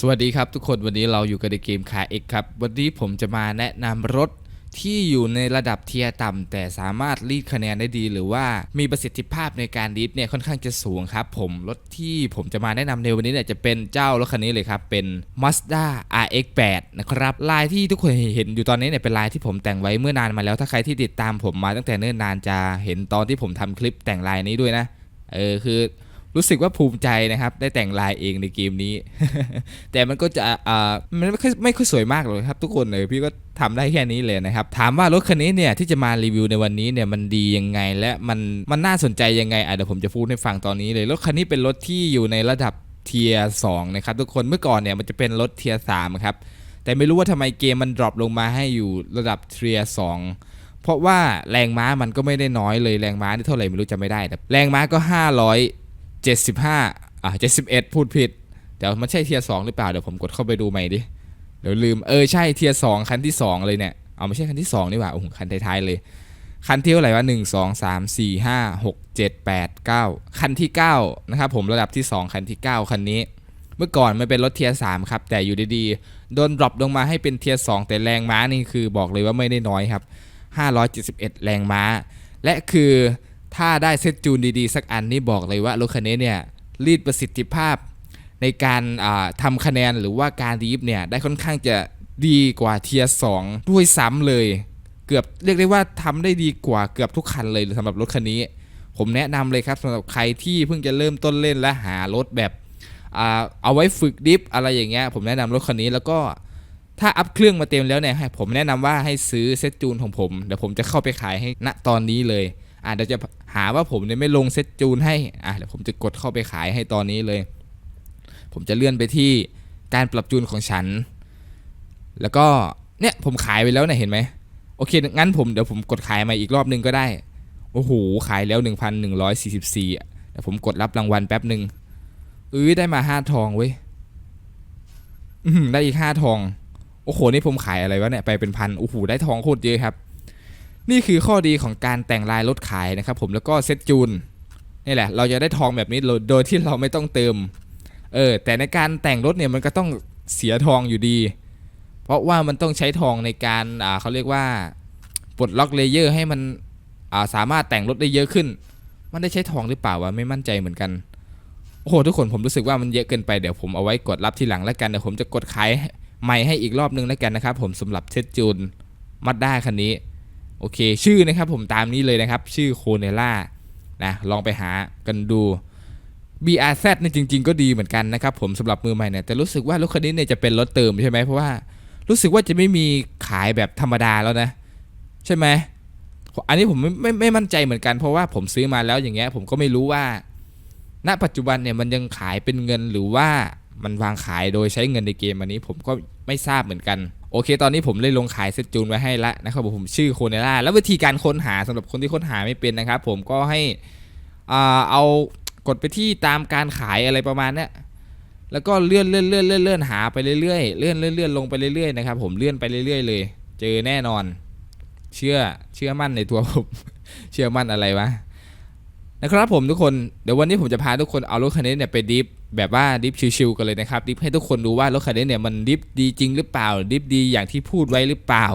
สวัสดีครับทุกคนวันนี้เราอยู่กันในเกมคาเอ็กครับ วันนี้ผมจะมาแนะนำรถที่อยู่ในระดับเทียร์ต่ำแต่สามารถรีดคะแนนได้ดี หรือว่ามีประสิทธิภาพในการดีฟเนี่ยค่อนข้างจะสูงครับผมรถที่ผมจะมาแนะนำในวันนี้เนี่ยจะเป็นเจ้ารถคันนี้เลยครับ เป็น Mazda RX-8 นะครับลายที่ทุกคนเห็นอยู่ตอนนี้เนี่ยเป็นลายที่ผมแต่งไว้เมื่อนานมาแล้ว ถ้าใครที่ติดตามผมมาตั้งแต่เนิ่นนานจะเห็นตอนที่ผมทำคลิปแต่งลายนี้ด้วยนะเออคือ รู้สึกว่าภูมิใจนะครับ ได้แต่งลายเองในเกมนี้ แต่มันก็จะอ่ามันไม่ค่อยไม่ค่อยสวยมากหรอกครับ ทุกคนเลยพี่ก็ทำได้แค่นี้เลยนะครับ ถามว่ารถคันนี้เนี่ยที่จะมารีวิวในวันนี้เนี่ยมันดียังไงและมันมันน่าสนใจยังไงอะเดี๋ยวผมจะพูดให้ฟังตอนนี้เลยรถคันนี้เป็นรถที่อยู่ในระดับเทียร์สองนะครับทุกคนเมื่อก่อนเนี่ยมันจะเป็นรถเทียร์สามครับแต่ไม่รู้ว่าทำไมเกมมันดรอปลงมาให้อยู่ระดับเทียร์สองเพราะว่าแรงม้ามันก็ไม่ได้น้อยเลยแรงม้านี่เท่าไหร่ไม่รู้จำไม่ได้แต่แรงม้าก็ 500 75 อะ 71 พูดผิด เดี๋ยวมันใช่เทียร์สหรือเปล่า เดี๋ยวผมกดเข้าไปดูใหม่ดิ เดี๋ยวลืม เออ ใช่เทียร์สคันที่ 2 เลยเนี่ย เอาไม่ใช่คันที่2นี่หว่า โอ้โห คันท้ายๆเลย คันที่เท่าไหร่วะ 1 2 3 4 5 6 7 8 9 คันที่ 9 นะครับผม ระดับที่ 2 คันที่ 9 คันนี้ เมื่อก่อนมันเป็นรถเทียร์สครับ แต่อยู่ดีๆ โดนดรอปลงมาให้เป็นเทียร์สแต่แรงม้านี่คือบอกเลยว่าไม่ได้น้อยครับ571 แรงม้า และคือ ถ้าได้เซตจูนดีๆ สักอันนี่บอกเลยว่ารถคันนี้เนี่ยรีดประสิทธิภาพในการทำคะแนนหรือว่าการดีฟเนี่ยได้ค่อนข้างจะดีกว่าเทียร์สด้วยซ้ำเลย เกือบเรียกได้ว่าทำได้ดีกว่าเกือบทุกคันเลยสำหรับรถคันนี้ ผมแนะนำเลยครับสำหรับใครที่เพิ่งจะเริ่มต้นเล่นและหารถแบบเอาไว้ฝึกดิฟอะไรอย่างเงี้ยผมแนะนำรถคันนี้แล้วก็ถ้าอัพเครื่องมาเต็มแล้วเนี่ยผมแนะนำว่าให้ซื้อเซตจูนของผมเดี๋ยวผมจะเข้าไปขายให้ณตอนนี้เลยอะเดี๋ยวจะ หาว่าผมเนี่ยไม่ลงเซตจูนให้อะเดี๋ยวผมจะกดเข้าไปขายให้ตอนนี้เลย ผมจะเลื่อนไปที่การปรับจูนของฉัน แล้วก็เนี่ยผมขายไปแล้วเนี่ยเห็นไหมโอเคงั้นผมเดี๋ยวผมกดขายมาอีกรอบนึงก็ได้โอ้โหขายแล้ว 1,144เดี๋ยวผมกดรับรางวัลแป๊บหนึ่งเอ้ยได้มาห้าทองเว้ยได้อีกห้าทองโอ้โหนี่ผมขายอะไรวะเนี่ยไปเป็นพันโอ้โหได้ทองโคตรเยอะครับ นี่คือข้อดีของการแต่งลายรถขายนะครับผมแล้วก็เซตจูนนี่แหละ เราจะได้ทองแบบนี้โดยที่เราไม่ต้องเติมเออแต่ในการแต่งรถเนี่ยมันก็ต้องเสียทองอยู่ดี เพราะว่ามันต้องใช้ทองในการอ่าเขาเรียกว่าปลดล็อกเลเยอร์ให้มันอ่าสามารถแต่งรถได้เยอะขึ้น มันได้ใช้ทองหรือเปล่าวะไม่มั่นใจเหมือนกันโอ้โหทุกคนผมรู้สึกว่ามันเยอะเกินไปเดี๋ยวผมเอาไว้กดรับทีหลังแล้วกันเดี๋ยวผมจะกดขายใหม่ให้อีกรอบนึงแล้วกันนะครับผมสำหรับเซตจูนมัดได้คันนี้ โอเค ชื่อนะครับผมตามนี้เลยนะครับ ชื่อโคเนล่านะลองไปหากันดู BRZ นี่ยจริง ๆ ก็ดีเหมือนกันนะครับผมสำหรับมือใหม่เนี่ยแต่รู้สึกว่ารถคันนี้เนี่ยจะเป็นรถเติมใช่ไหมเพราะว่ารู้สึกว่าจะไม่มีขายแบบธรรมดาแล้วนะ ใช่ไหมอันนี้ผมไม่ไม่ไม่มั่นใจเหมือนกันเพราะว่าผมซื้อมาแล้วอย่างเงี้ยผมก็ไม่รู้ว่า ณปัจจุบันเนี่ยมันยังขายเป็นเงินหรือว่า มันวางขายโดยใช้เงินในเกมอันนี้ผมก็ไม่ทราบเหมือนกันโอเค ตอนนี้ผมได้ลงขายเซตจูนไว้ให้แล้วนะครับผมชื่อโคเนล่าแล้ววิธีการค้นหาสำหรับคนที่ค้นหาไม่เป็นนะครับ ผมก็ให้อ่าเอากดไปที่ตามการขายอะไรประมาณนี้แล้วก็เลื่อนเลื่อนเลื่อนเลื่อนเลื่อนหาไปเรื่อยๆเลื่อนเลื่อนเลื่อนลงไปเรื่อยๆนะครับผมเลื่อนไปเรื่อยๆ เลย เจอแน่นอน เชื่อเชื่อมั่นในตัวผม เชื่อมั่นอะไรวะ นะครับผมทุกคนเดี๋ยววันนี้ผมจะพาทุกคนเอารถคันนี้เนี่ยไปดิฟแบบว่าดิฟชิวๆกันเลยนะครับดิฟให้ทุกคนดูว่ารถคันนี้เนี่ยมันดิฟดีจริงหรือเปล่าดิฟดีอย่างที่พูดไว้หรือเปล่า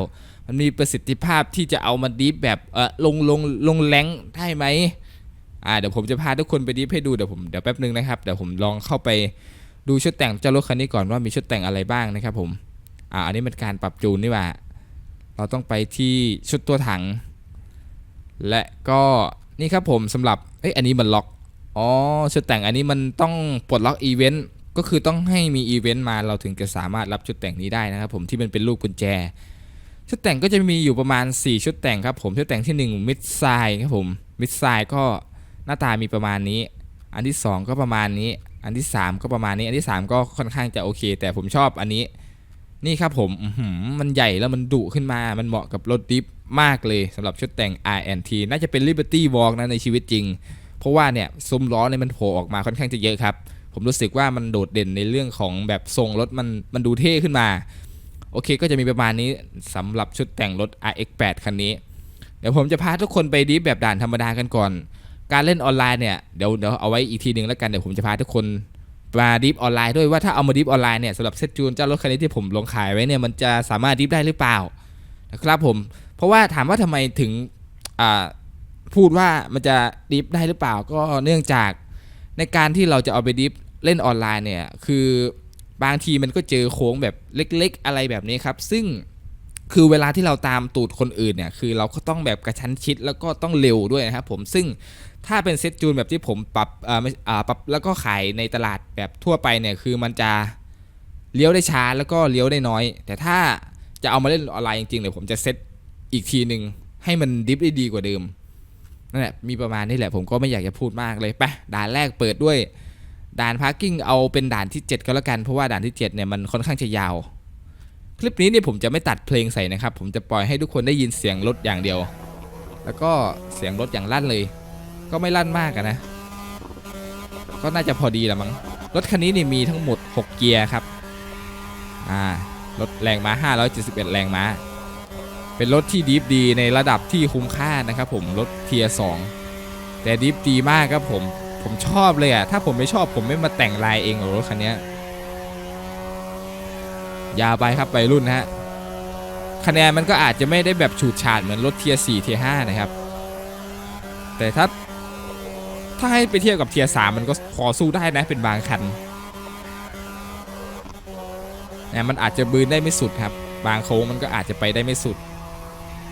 มันมีประสิทธิภาพที่จะเอามาดิฟแบบเออลงลงลงแรงได้ไหมอ่าเดี๋ยวผมจะพาทุกคนไปดิฟให้ดูเดี๋ยวผมเดี๋ยวแป๊บนึงนะครับเดี๋ยวผมลองเข้าไปดูชุดแต่งเจ้ารถคันนี้ก่อนว่ามีชุดแต่งอะไรบ้างนะครับผมอ่าอันนี้เป็นการปรับจูนนี่ว่า เราต้องไปที่ชุดตัวถัง และก็นี่ครับผมสำหรับ เอ้ยอันนี้มันล็อกอ๋อชุดแต่งอันนี้มันต้องปลดล็อกอีเวนต์ก็คือต้องให้มีอีเวนต์มาเราถึงจะสามารถรับชุดแต่งนี้ได้นะครับผมที่มันเป็นลูกกุญแจ ชุดแต่งก็จะมีอยู่ประมาณ 4 ชุดแต่งครับผมชุดแต่งที่1มิดไซครับผมมิดไซก็หน้าตามีประมาณนี้ อันที่ 2 ก็ประมาณนี้ อันที่ 3 ก็ประมาณนี้ อันที่ 3 ก็ค่อนข้างจะโอเค แต่ผมชอบอันนี้ นี่ครับผมมันใหญ่แล้วมันดุขึ้นมา มันเหมาะกับรถดิฟ มากเลยสำหรับชุดแต่ง RNT น่าจะเป็น Liberty Walk นะในชีวิตจริง เพราะว่าเนี่ยซุ้มล้อเนี่ยมันโผล่ออกมาค่อนข้างจะเยอะครับ ผมรู้สึกว่ามันโดดเด่นในเรื่องของแบบทรงรถมันมันดูเท่ขึ้นมา โอเคก็จะมีประมาณนี้สำหรับชุดแต่งรถ RX8 คันนี้ เดี๋ยวผมจะพาทุกคนไปดิฟแบบด่านธรรมดากันก่อน การเล่นออนไลน์เนี่ยเดี๋ยวเดี๋ยวเอาไว้อีกทีหนึ่งแล้วกันเดี๋ยวผมจะพาทุกคนมาดิฟออนไลน์ด้วยว่าถ้าเอามาดิฟออนไลน์เนี่ยสำหรับเซตจูนเจ้ารถคันนี้ที่ผมลงขายไว้เนี่ยมันจะสามารถดิฟได้หรือเปล่านะครับผม เพราะว่าถามว่าทำไมถึงพูดว่ามันจะดิฟได้หรือเปล่าก็เนื่องจากในการที่เราจะเอาไปดิฟเล่นออนไลน์เนี่ย คือบางทีมันก็เจอโค้งแบบเล็ก ๆ อะไรแบบนี้ครับ ซึ่งคือเวลาที่เราตามตูดคนอื่นเนี่ยคือเราก็ต้องแบบกระชั้นชิดแล้วก็ต้องเร็วด้วยนะครับผมซึ่งถ้าเป็นเซตจูนแบบที่ผมปรับอ่าอ่าปรับแล้วก็ขายในตลาดแบบทั่วไปเนี่ยคือมันจะเลี้ยวได้ช้าแล้วก็เลี้ยวได้น้อย แต่ถ้าจะเอามาเล่นออนไลน์จริงๆเนี่ยผมจะเซต อีกทีหนึ่งให้มันดิฟได้ดีกว่าเดิมนั่นแหละมีประมาณนี้แหละผมก็ไม่อยากจะพูดมากเลยไปด่านแรกเปิดด้วย ด่านพาร์กิ้งเอาเป็นด่านที่ 7 ก็แล้วกัน เพราะว่าด่านที่ 7 เนี่ยมันค่อนข้างจะยาว คลิปนี้เนี่ยผมจะไม่ตัดเพลงใส่นะครับ ผมจะปล่อยให้ทุกคนได้ยินเสียงรถอย่างเดียว แล้วก็เสียงรถอย่างลั่นเลย ก็ไม่ลั่นมากะนะ ก็น่าจะพอดีละมั้งรถคันนี้เนี่ยมีทั้งหมด 6 เกียร์ครับอ่ารถแรงม้า571 แรงม้า เป็นรถที่ดีฟดีในระดับที่คุ้มค่านะครับผมรถเทียร์2แต่ดีฟดีมากครับผมผมชอบเลยอะถ้าผมไม่ชอบผมไม่มาแต่งลายเองหรอกรถคันนี้ยาวไปครับไปรุ่นนะฮะคะแนนมันก็อาจจะไม่ได้แบบฉูดฉาดเหมือนรถเทียร์4เทียร์5นะครับ แต่ถ้าถ้าให้ไปเทียบกับเทียร์สามมันก็พอสู้ได้นะเป็นบางคันเนี่ยมันอาจจะบืนได้ไม่สุดครับ บางโค้งมันก็อาจจะไปได้ไม่สุด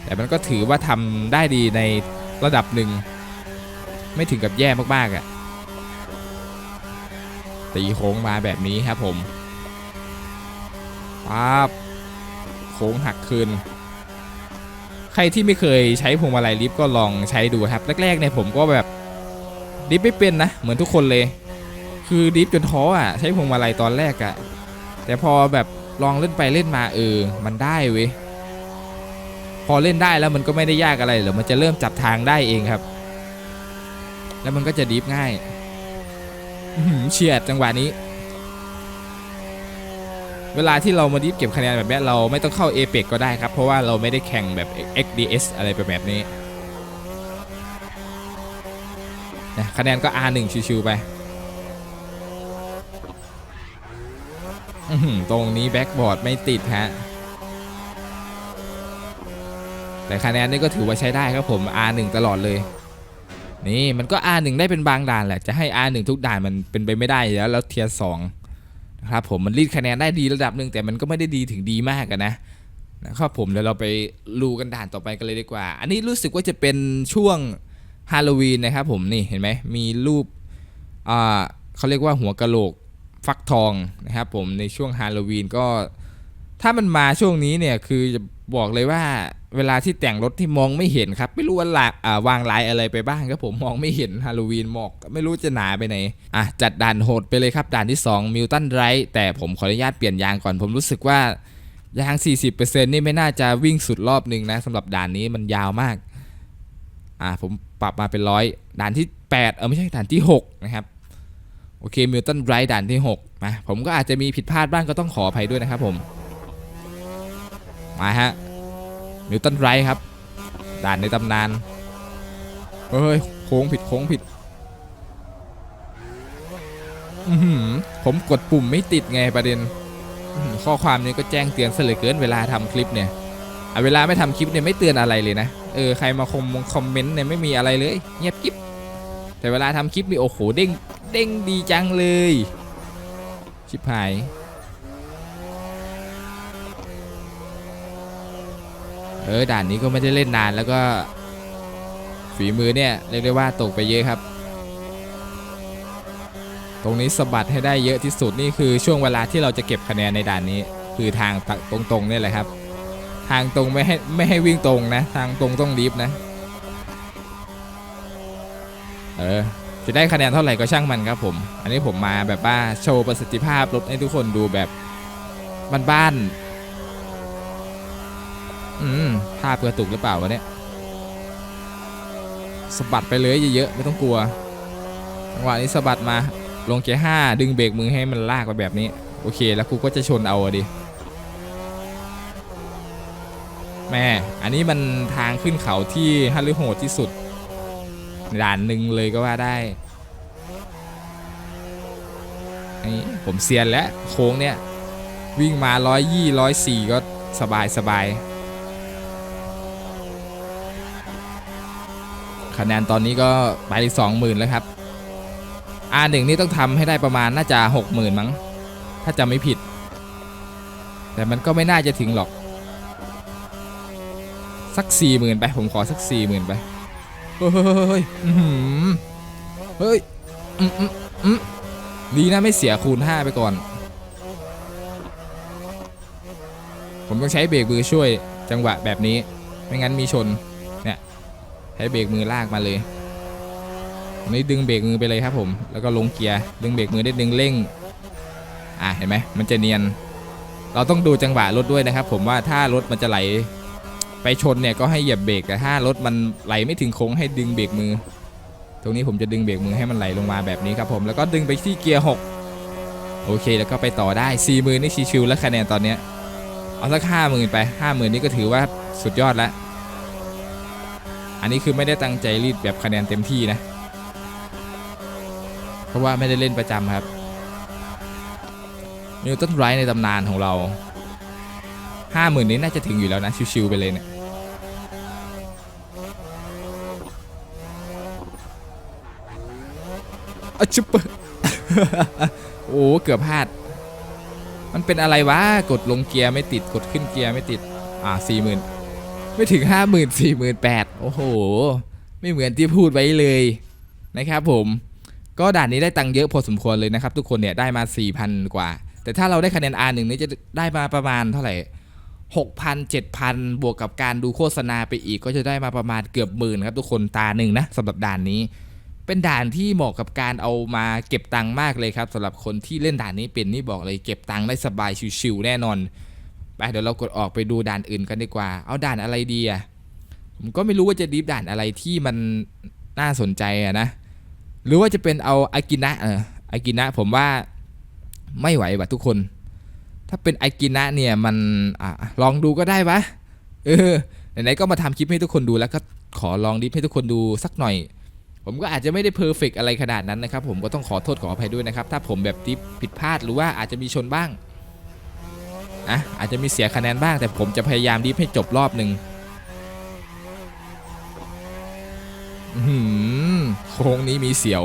แต่มันก็ถือว่าทำได้ดีในระดับหนึ่ง ไม่ถึงกับแย่มากๆอะ่ะตีโค้งมาแบบนี้ครับผมปั๊บโค้งหักคืนใครที่ไม่เคยใช้พวงมาลัยลิฟต์ก็ลองใช้ดูครับ แรกๆเนี่ยผมก็แบบดิฟไม่เป็นนะ เหมือนทุกคนเลย คือดิฟจนท้ออะ ใช้พวงมาลัยตอนแรกอะแต่พอแบบลองเล่นไปเล่นมาเออ มันได้เว้ย พอเล่นได้แล้วมันก็ไม่ได้ยากอะไรหรอกมันจะเริ่มจับทางได้เองครับ แล้วมันก็จะดิฟง่ายเฉียดจังหวะนี้ เวลาที่เรามาดิฟเก็บคะแนนแบบนี้เราไม่ต้องเข้า a p e x ก็ได้ครับ เพราะว่าเราไม่ได้แข่งแบบ XDS อะไรแบบนี้นะคะแนนก็ R1 ชิวๆไปตรงนี้แบ็กบอร์ดไม่ติดฮะ แต่คะแนนนี่ก็ถือว่าใช้ได้ครับผม R1 ตลอดเลย นี่มันก็ R1 ได้เป็นบางด่านแหละจะให้ R1 ทุกด่านมันเป็นไปไม่ได้แล้วแล้วเทียร์สองนะครับผมมันรีดคะแนนได้ดีระดับหนึ่งแต่มันก็ไม่ได้ดีถึงดีมากอะนะนะครับผมเดี๋ยวเราไปลูกันด่านต่อไปกันเลยดีกว่า อันนี้รู้สึกว่าจะเป็นช่วงฮาโลวีนนะครับผมนี่เห็นไหมมีรูปอ่าเขาเรียกว่าหัวกะโหลกฟักทองนะครับผมในช่วงฮาโลวีนก็ถ้ามันมาช่วงนี้เนี่ยคือจะบอกเลยว่า เวลาที่แต่งรถที่มองไม่เห็นครับ ไม่รู้ว่าลาวางลายอะไรไปบ้างครับผมมองไม่เห็นฮาโลวีนหมอกไม่รู้จะหนาไปไหนอะจัดด่านโหดไปเลยครับ ด่านที่2มิลตันไรแต่ผมขออนุญาตเปลี่ยนยางก่อนผมรู้สึกว่ายาง 40%นี่ไม่น่าจะวิ่งสุดรอบหนึ่งนะสำหรับด่านนี้มันยาวมากอะผมปรับมาเป็นร้อยด่านที่ 8 เออไม่ใช่ด่านที่ 6 นะครับ โอเคมิลตันไรด่านที่6มาผมก็อาจจะมีผิดพลาดบ้างก็ต้องขออภัยด้วยนะครับผมมาฮะ มิลตันไรครับ ด่านในตำนาน เฮ้ย โค้งผิดโค้งผิดอือหือผมกดปุ่มไม่ติดไงประเด็น ข้อความนี้ก็แจ้งเตือนเสยเหลยเกินเวลาทำคลิปเนี่ยอะเวลาไม่ทำคลิปเนี่ยไม่เตือนอะไรเลยนะ เออ ใครมาคอมคอมเมนต์เนี่ยไม่มีอะไรเลย เงียบกิ๊บ แต่เวลาทำคลิปนี่โอ้โหเด้ง เด้งดีจังเลย ชิบหาย เออด่านนี้ก็ไม่ได้เล่นนานแล้วก็ ฝีมือเนี่ยเรียกได้ว่าตกไปเยอะครับ ตรงนี้สะบัดให้ได้เยอะที่สุดนี่คือช่วงเวลาที่เราจะเก็บคะแนนในด่านนี้ คือทางตรงๆเนี่ยแหละครับ ทางตรงไม่ให้ไม่ให้วิ่งตรงนะ ทางตรงต้องรีบนะเออจะได้คะแนนเท่าไหร่ก็ช่างมันครับผม อันนี้ผมมาแบบว่าโชว์ประสิทธิภาพรถให้ทุกคนดูแบบบ้านๆ อืมภาพกระตุกหรือเปล่าวะเนี่ยสะบัดไปเลยเยอะๆไม่ต้องกลัวจังหวะนี้สะบัดมาลงเกียร์ห้าดึงเบรกมือให้มันลากไปแบบนี้ โอเคแล้วกูก็จะชนเอาอดิแม่อันนี้มันทางขึ้นเขาที่ฮัลลิโหดที่สุดด่านหนึ่งเลยก็ว่าได้นี่ผมเซียนแล้วโค้งเนี่ย วิ่งมาร้อยยี่ร้อยสี่ก็สบายสบาย คะแนนตอนนี้ก็ไปสองหมื่นแล้วครับ R1 นี่ต้องทำให้ได้ประมาณน่าจะหกหมื่นมั้ง ถ้าจำไม่ผิด แต่มันก็ไม่น่าจะถึงหรอก สักสี่หมื่นไป ผมขอสักสี่หมื่นไป เฮ้ยเฮ้ยดีนะไม่เสียคูณ5ไปก่อน ผมต้องใช้เบรกมือช่วยจังหวะแบบนี้ ไม่งั้นมีชน ใช้เบรกมือลากมาเลยอันนี้ดึงเบรกมือไปเลยครับผม แล้วก็ลงเกียร์ ดึงเบรกมือได้ดึงเร่ง อะเห็นไหมมันจะเนียน เราต้องดูจังหวะรถด้วยนะครับ ผมว่าถ้ารถมันจะไหลไปชนเนี่ยก็ให้เหยียบเบรกแต่ถ้ารถมันไหลไม่ถึงโค้งให้ดึงเบรกมือ ตรงนี้ผมจะดึงเบรกมือให้มันไหลลงมาแบบนี้ครับผม แล้วก็ดึงไปที่เกียร์6โอเค แล้วก็ไปต่อได้4ี่มื่นนี่ชิวๆแล้วคะแนนตอนเนี้ยเอาสักห้าหมื่นไปห้าหมื่นนี่ก็ถือว่าสุดยอดแล้ว นนี้คือไม่ได้ตั้งใจรีดแบบคะแนนเต็มที่นะ เพราะว่าไม่ได้เล่นประจำครับนิวตันไรในตำนานของเราห้าหมื่นนี้น่าจะถึงอยู่แล้วนะ ชิวๆไปเลยเนี่ยอะชุบโอ้เกือบพลาด มันเป็นอะไรวะ กดลงเกียร์ไม่ติด กดขึ้นเกียร์ไม่ติด อ่าสี่หมื่น ไม่ถึงห้าหมื่นสี่หมื่นแปดโอ้โห ไม่เหมือนที่พูดไว้เลยนะครับผม ก็ด่านนี้ได้ตังค์เยอะพอสมควรเลยนะครับ ทุกคนเนี่ยได้มา 4,000 กว่า แต่ถ้าเราได้คะแนน R1 นี่จะได้มาประมาณเท่าไหร่6,000 7,000 บวกกับการดูโฆษณาไปอีกก็จะได้มาประมาณเกือบหมื่นครับทุกคนตาหนึ่งนะสำหรับด่านนี้ เป็นด่านที่เหมาะกับการเอามาเก็บตังค์มากเลยครับสำหรับคนที่เล่นด่านนี้เป็นนี่บอกเลยเก็บตังค์ได้สบายชิวๆแน่นอน ไปเดี๋ยวเรากดออกไปดูด่านอื่นกันดีกว่า เอาด่านอะไรดีอะผมก็ไม่รู้ว่าจะดีฟด่านอะไรที่มันน่าสนใจอะนะ หรือว่าจะเป็นเอาอากินะเอออากินะผมว่าไม่ไหวว่ะทุกคน ถ้าเป็นอากินะเนี่ยมันอะลองดูก็ได้ปะเออไหนๆก็มาทำคลิปให้ทุกคนดูแล้วก็ขอลองดิฟให้ทุกคนดูสักหน่อย ผมก็อาจจะไม่ได้เพอร์เฟกอะไรขนาดนั้นนะครับ ผมก็ต้องขอโทษขออภัยด้วยนะครับ ถ้าผมแบบดิฟผิดพลาดหรือว่าอาจจะมีชนบ้าง อะอาจจะมีเสียคะแนนบ้างแต่ผมจะพยายามดิฟให้จบรอบหนึ่งหือโค้งนี้มีเสียว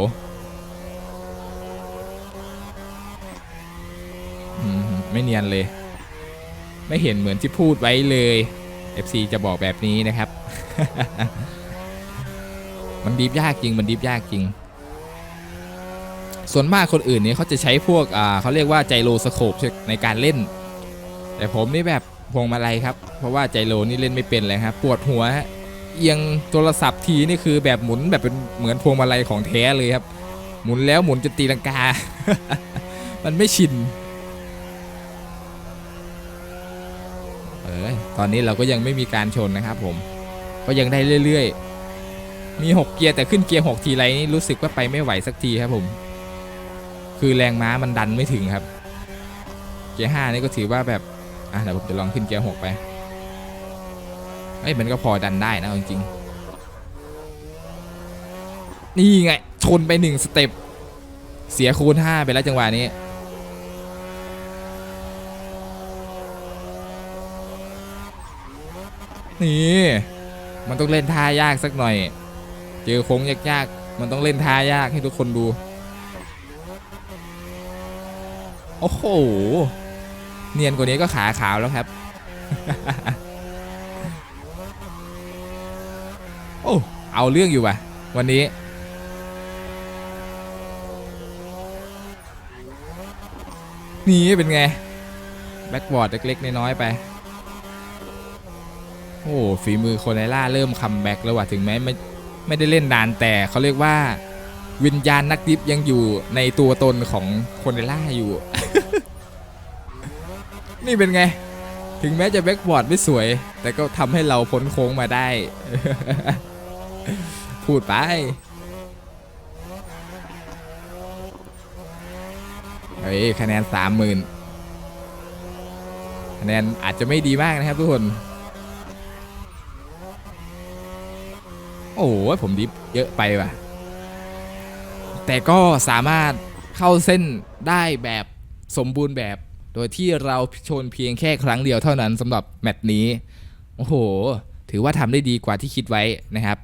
มไม่เนียนเลย ไม่เห็นเหมือนที่พูดไว้เลย FC จะบอกแบบนี้นะครับ มันดีฟยากจริง มันดีฟยากจริง ส่วนมากคนอื่นเนี่ยเขาจะใช้พวกเขาเรียกว่าไจโรสโคปในการเล่น แต่ผมนี่แบบพวงมาลัยครับ เพราะว่าไจโรนี่เล่นไม่เป็นเลยครับปวดหัวฮะเอียงโทรศัพท์ทีนี่คือแบบหมุนแบบเป็นเหมือนพวงมาลัยของแท้เลยครับ หมุนแล้วหมุนจนตีลังกา มันไม่ชินเออตอนนี้เราก็ยังไม่มีการชนนะครับผมก็ยังได้เรื่อยๆ มี 6 เกียร์แต่ขึ้นเกียร์ 6 ทีไรนี่รู้สึกว่าไปไม่ไหวสักทีครับผม คือแรงม้ามันดันไม่ถึงครับ เกียร์5นี่ก็ถือว่าแบบ อะเดี๋ยวผมจะลองขึ้นเกียร์6ไปเอ้ยมันก็พอดันได้นะจริงๆนี่ไง ชนไปหนึ่งสเต็ปเสียคูณ5ไปแล้วจังหวะนี้นี่มันต้องเล่นท่ายากสักหน่อย เจอโค้งยากๆ มันต้องเล่นท่ายากให้ทุกคนดู โอ้โห เนียนกว่านี้ก็ขาขาวแล้วครับ โอ้เอาเรื่องอยู่ว่ะ วันนี้ นี่เป็นไง แบ็กบอร์ดเล็กๆน้อยๆไป โอ้ฝีมือโคไนล่าเริ่มคัมแบ็กแล้วว่ะ ถึงแม้ไม่ไม่ได้เล่นนานแต่เขาเรียกว่าวิญญาณนักดิฟยังอยู่ในตัวตนของโคไนล่าอยู่ นี่เป็นไง ถึงแม้จะแบ็กบอร์ดไม่สวย แต่ก็ทำให้เราพ้นโค้งมาได้ พูดไป เฮ้ย คะแนนสามหมื่นคะแนนอาจจะไม่ดีมากนะครับทุกคน โอ้โห ผมดิฟเยอะไปว่ะ แต่ก็สามารถเข้าเส้นได้แบบสมบูรณ์แบบ โดยที่เราชนเพียงแค่ครั้งเดียวเท่านั้นสำหรับแมตช์นี้ โอ้โห ถือว่าทำได้ดีกว่าที่คิดไว้นะครับ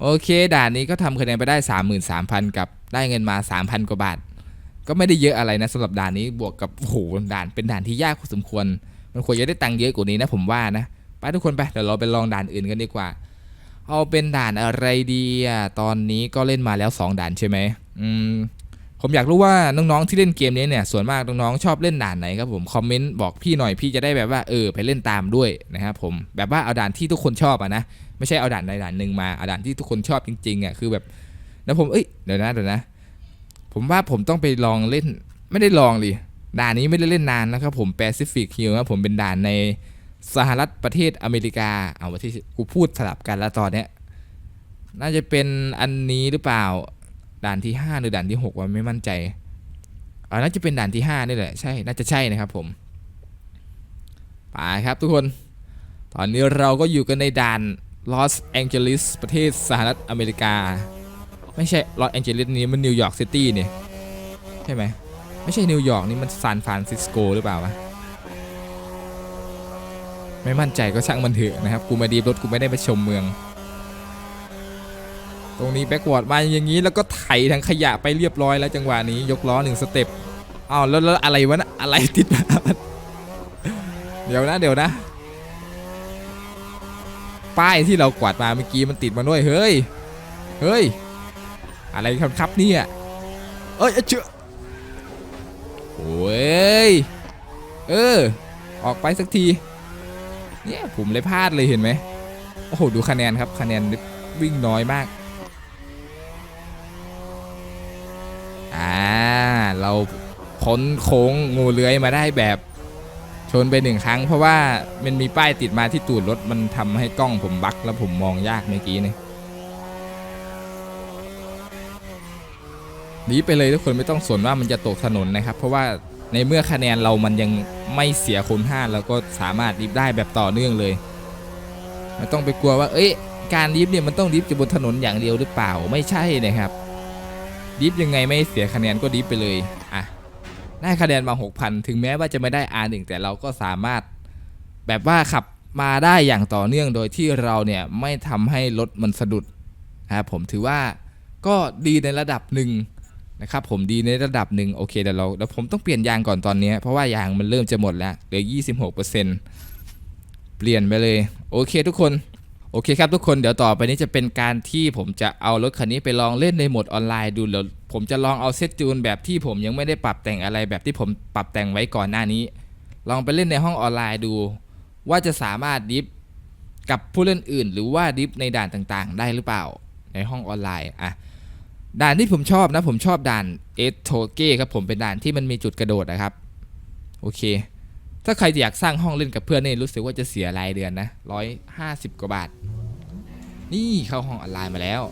โอเค ด่านนี้ก็ทำคะแนนไปได้ 33,000 กับได้เงินมา 3,000 กว่าบาท ก็ไม่ได้เยอะอะไรนะสำหรับด่านนี้บวกกับโอ้โหด่านเป็นด่านที่ยากพอสมควร มันควรจะได้ตังค์เยอะกว่านี้นะผมว่านะไปทุกคนไปเดี๋ยวเราไปลองด่านอื่นกันดีกว่า เอาเป็นด่านอะไรดีอะตอนนี้ก็เล่นมาแล้ว 2 ด่านใช่ไหมอืม ผมอยากรู้ว่าน้องๆที่เล่นเกมนี้เนี่ยส่วนมากน้องๆชอบเล่นด่านไหนครับผมคอมเมนต์บอกพี่หน่อยพี่จะได้แบบว่าเออไปเล่นตามด้วยนะครับผมแบบว่าเอาด่านที่ทุกคนชอบอะนะไม่ใช่เอาด่านใดด่านหนึ่งมาเอาด่านที่ทุกคนชอบจริงๆอะคือแบบแล้วผมเอ้ยเดี๋ยวนะเดี๋ยวนะ ผมว่าผมต้องไปลองเล่นไม่ได้ลองดิด่านนี้ไม่ได้เล่นนานนะครับผมแปซิฟิกฮิลครับผมเป็นด่านในสหรัฐประเทศอเมริกาเอาประเทศกูพูดสลับกันแล้วตอนเนี้ยน่าจะเป็นอันนี้หรือเปล่า ด่านที่ 5 หรือด่านที่ 6ว่าไม่มั่นใจอ่าน่าจะเป็นด่านที่5นี่แหละใช่น่าจะใช่นะครับผมไปครับทุกคน ตอนนี้เราก็อยู่กันในด่านลอสแองเจลิสประเทศสหรัฐอเมริกา ไม่ใช่ลอสแองเจลิสนี้มันนิวยอร์กซิตี้เนี่ยใช่ไหมไม่ใช่นิวยอร์กนี่มันซานฟรานซิสโกหรือเปล่าวะไม่มั่นใจก็ช่างมันเถอะนะครับ กูมาดีรถกูไม่ได้ไปชมเมือง ตรงนี้แบ็กวอร์ดมาอย่างนี้แล้วก็ไถทั้งขยะไปเรียบร้อยแล้วจังหวะนี้ยกล้อหนึ่งสเต็ปอ้าวแล้วอะไรวะนะอะไรติดมาเดี๋ยวนะเดี๋ยวนะ ป้ายที่เรากวาดมาเมื่อกี้มันติดมาด้วยเฮ้ยเฮ้ยอะไรครับครับเนี่ยเอ้ยเชื่อโอ้ยเออ ออกไปสักที เนี่ยผมเลยพลาดเลยเห็นไหมโอ้โหดูคะแนนครับคะแนนวิ่งน้อยมาก อ่าเราพ้นโค้งงูเลื้อยมาได้แบบชนไปหนึ่งครั้ง เพราะว่ามันมีป้ายติดมาที่ตูดรถมันทำให้กล้องผมบักแล้วผมมองยากเมื่อกี้นี่หนีไปเลยทุกคนไม่ต้องสนว่ามันจะตกถนนนะครับ เพราะว่าในเมื่อคะแนนเรามันยังไม่เสียคนห้าเราก็สามารถดิฟได้แบบต่อเนื่องเลยไม่ต้องไปกลัวว่า เอ้ยการดิฟเนี่ยมันต้องดิฟจะบนถนนอย่างเดียวหรือเปล่าไม่ใช่นะครับ ดิฟยังไงไม่เสียคะแนนก็ดิฟไปเลยอะได้คะแนนมา 6,000 ถึงแม้ว่าจะไม่ได้ R1 แต่เราก็สามารถแบบว่าขับมาได้อย่างต่อเนื่องโดยที่เราเนี่ยไม่ทำให้รถมันสะดุดนะครับผมถือว่าก็ดีในระดับหนึ่งนะครับผมดีในระดับหนึ่งโอเคเดี๋ยวเราเดี๋ยวผมต้องเปลี่ยนยางก่อนตอนนี้ เพราะว่ายางมันเริ่มจะหมดแล้วเหลือ 26%เปลี่ยนไปเลย โอเคทุกคน โอเคครับทุกคนเดี๋ยวต่อไปนี้จะเป็นการที่ผมจะเอารถคันนี้ไปลองเล่นในโหมดออนไลน์ดูแล้วผมจะลองเอาเซตจูนแบบที่ผมยังไม่ได้ปรับแต่งอะไรแบบที่ผมปรับแต่งไว้ก่อนหน้านี้ ลองไปเล่นในห้องออนไลน์ดู ว่าจะสามารถดิฟกับผู้เล่นอื่น หรือว่าดิฟในด่านต่างๆ ได้หรือเปล่าในห้องออนไลน์อะด่านที่ผมชอบนะผมชอบด่านเอสโทเก้ครับผมเป็นด่านที่มันมีจุดกระโดดนะครับโอเค ถ้าใครอยากสร้างห้องเล่นกับเพื่อนนี่รู้สึกว่าจะเสียรายเดือนนะร้อยห้าสิบกว่าบาท นี่เข้าห้องออนไลน์มาแล้ว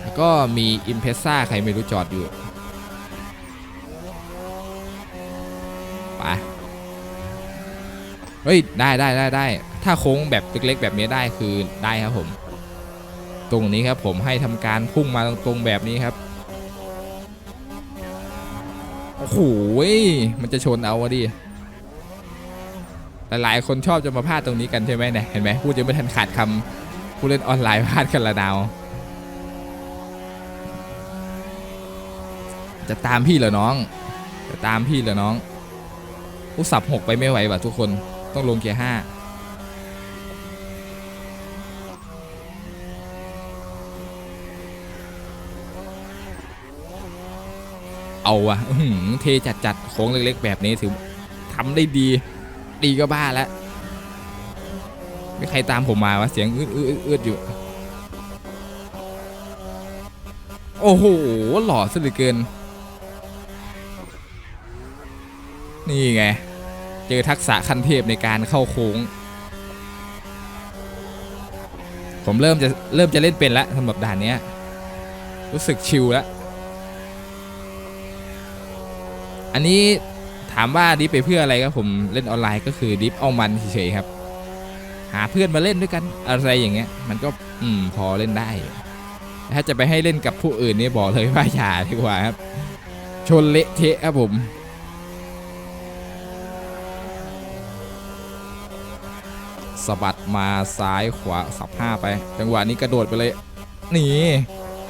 แล้วก็มีอิมเพ s ซ่าใครไม่รู้จอดอยู่ไปเฮ้ย ได้ได้ได้ได้ ถ้าโค้งแบบเล็กๆแบบนี้ได้คือได้ครับผม ตรงนี้ครับผมให้ทำการพุ่งมาตรงๆแบบนี้ครับโอ้โหมันจะชนเอาวะดิ หลายๆ คนชอบจะมาพลาดตรงนี้กันใช่ไหมเนี่ยเห็นไหมพูดยังไม่ทันขาดคำผู้เล่นออนไลน์พลาดกันละนาว จะตามพี่เหรอน้อง จะตามพี่เหรอน้องอุยสับหกไปไม่ไหวว่ะทุกคนต้องลงเกียร์ห้าเอาวะเทจัดจัดโค้งเล็กๆ แบบนี้ถือทำได้ดี ดีก็บ้าแล้วไม่ใครตามผมมาวะเสียงอืดอืดอืดอยู่ โอ้โห หล่อซะเหลือเกิน นี่ไง เจอทักษะขั้นเทพในการเข้าโค้ง ผมเริ่มจะเริ่มจะเล่นเป็นแล้วสำหรับด่านนี้รู้สึกชิลแล้ว อันนี้ามว่าดิฟไปเพื่ออะไรครับผมเล่นออนไลน์ก็คือดิฟเอามันเฉยๆครับ หาเพื่อนมาเล่นด้วยกันอะไรอย่างเงี้ย มันก็อืมพอเล่นได้ ถ้าจะไปให้เล่นกับผู้อื่นนี่บอกเลยว่าอย่าดีกว่าครับ ชนเละเทะครับผมสะบัดมาซ้ายขวาสับห้าไป จังหวะนี้กระโดดไปเลยนี่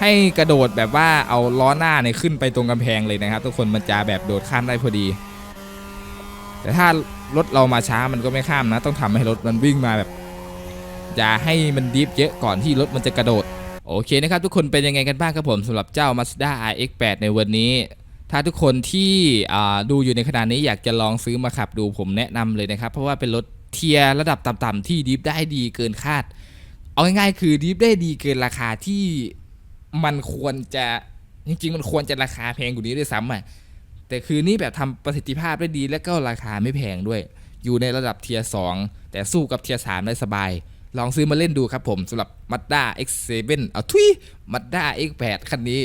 ให้กระโดดแบบว่าเอาล้อหน้าเนี่ยขึ้นไปตรงกำแพงเลยนะครับ ทุกคนมันจะแบบโดดข้ามได้พอดี แต่ถ้ารถเรามาช้ามันก็ไม่ข้ามนะ ต้องทำให้รถมันวิ่งมาแบบ อย่าให้มันดิฟเยอะก่อนที่รถมันจะกระโดด โอเคนะครับทุกคนเป็นยังไงกันบ้างครับผมสำหรับเจ้า Mazda RX-8 ในวันนี้ ถ้าทุกคนที่ดูอยู่ในขณะนี้อยากจะลองซื้อมาขับดูผมแนะนำเลยนะครับ เพราะว่าเป็นรถเทียร์ระดับต่ำๆที่ดิฟได้ดีเกินคาด เอาง่ายๆคือดิฟได้ดีเกินราคาที่มันควรจะจริงๆ มันควรจะราคาแพงกว่านี้ด้วยซ้ำอะ แต่คือนี่แบบทำประสิทธิภาพได้ดีและก็ราคาไม่แพงด้วย อยู่ในระดับเทียร์2แต่สู้กับเทียร์3ได้สบาย ลองซื้อมาเล่นดูครับผมสำหรับ Mazda X7 เอาทุย Mazda X8 คันนี้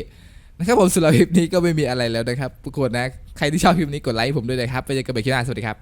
นะครับผมสำหรับคลิปนี้ก็ไม่มีอะไรแล้วนะครับทุกคนนะ ใครที่ชอบคลิปนี้กดไลค์ให้ผมด้วยนะครับไปเจอกันใหม่คลิปหน้าสวัสดีครับ